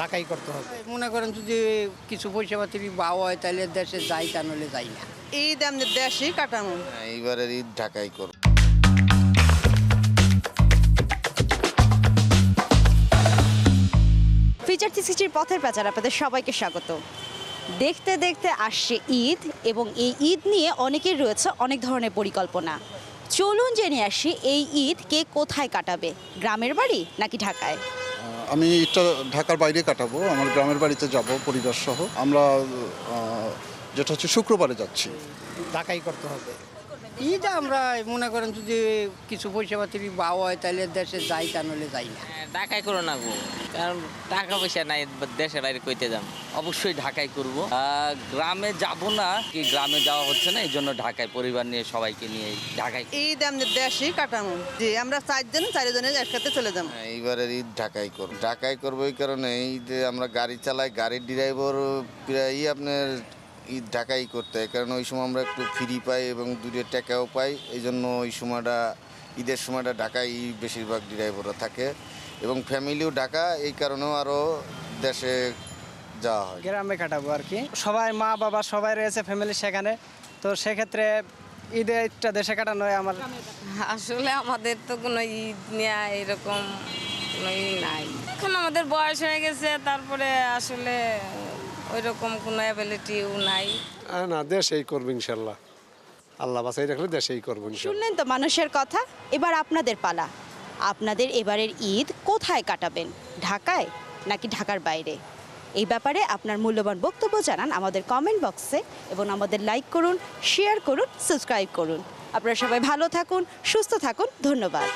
ঢাকাই করতে হবে। মনে করেন যদি কিছু পয়সা পাতি পাওয়া হয় তাহলে দেশে যাই তা নলে যাই না। ঈদ এমনি দেশই কাটানো। হ্যাঁ, এইবারের ঈদ ঢাকাই করব। ফিচার থ্রি সিক্সটির পথের পাচার আপনাদের সবাইকে স্বাগত। দেখতে দেখতে আসছে ঈদ এবং এই ঈদ নিয়ে অনেকের রয়েছে অনেক ধরনের পরিকল্পনা। চলুন জেনে আসি এই ঈদ কে কোথায় কাটাবে? গ্রামের বাড়ি নাকি ঢাকায়? আমি এটা ঢাকার বাইরে কাটাবো, আমার গ্রামের বাড়িতে যাব পরিবার সহ আমরা যেটা হচ্ছে শুক্রবারে যাচ্ছি। ঢাকাই করতে হবে। ঈদ আমরা মনে করেন যদি কিছু পয়সা পাতি পাওয়া হয় তাহলে দেশে যাই তা নলে যাই না। হ্যাঁ, ঢাকায় করো না গো। কারণ টাকা পয়সা নাই দেশের বাইরে কইতে যাম। অবশ্যই ঢাকায় করব। আহ, গ্রামে যাব না কি গ্রামে যাওয়া হচ্ছে না এই জন্য ঢাকায় পরিবার নিয়ে সবাইকে নিয়ে ঢাকায় ঈদ এমনি দেশই কাটানো যে আমরা চারজন চারিজনে একসাথে চলে যাব হ্যাঁ, এইবারের ঈদ ঢাকাই করব। ঢাকাই করব এই কারণে ঈদে আমরা গাড়ি চালাই গাড়ির ড্রাইভার প্রায়ই আপনার ঈদ ঢাকাই করতে হয়। কারণ ওই সময় আমরা একটু ফ্রি পাই এবং দূরে টাকাও পাই। এই জন্য ওই সময়টা ঈদের সময়টা ঢাকায় বেশিরভাগ ড্রাইভাররা থাকে। এবং ফ্যামিলিও ঢাকা এই কারণেও আরও দেশে যাওয়া হয়। গ্রামে কাটাবো আর কি। সবাই মা বাবা সবাই রয়েছে ফ্যামিলি সেখানে। তো সেক্ষেত্রে ঈদে ঈদটা দেশে কাটানো হয় আমার? আসলে আমাদের তো কোনো ঈদ নেওয়া এরকম কোনো নাই। এখন আমাদের বয়স হয়ে গেছে তারপরে আসলে ওই রকম কোনো অ্যাবিলিটিও নাই। না দেশেই করব ইনশাল্লাহ। আল্লাহ বাসাই রাখলে দেশেই করব শুনলেন তো মানুষের কথা? এবার আপনাদের পালা। আপনাদের এবারের ঈদ কোথায় কাটাবেন? ঢাকায় নাকি ঢাকার বাইরে? এই ব্যাপারে আপনার মূল্যবান বক্তব্য জানান আমাদের কমেন্ট বক্সে এবং আমাদের লাইক করুন শেয়ার করুন সাবস্ক্রাইব করুন। আপনারা সবাই ভালো থাকুন সুস্থ থাকুন। ধন্যবাদ।